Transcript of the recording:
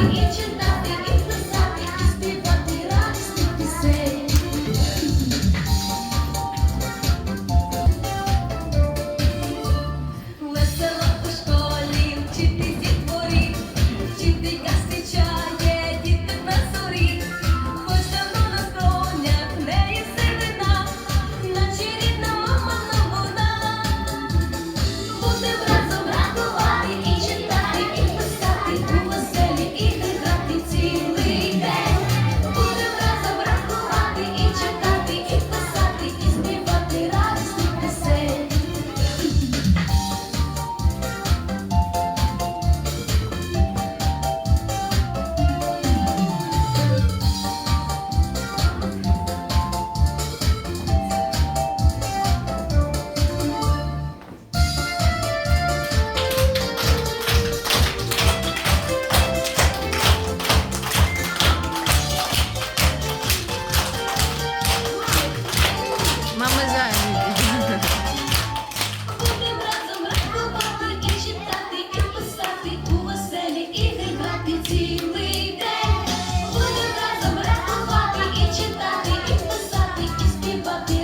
Thank you. гуляти цілий день, будемо разом рахувати і читати, і писати, і співати.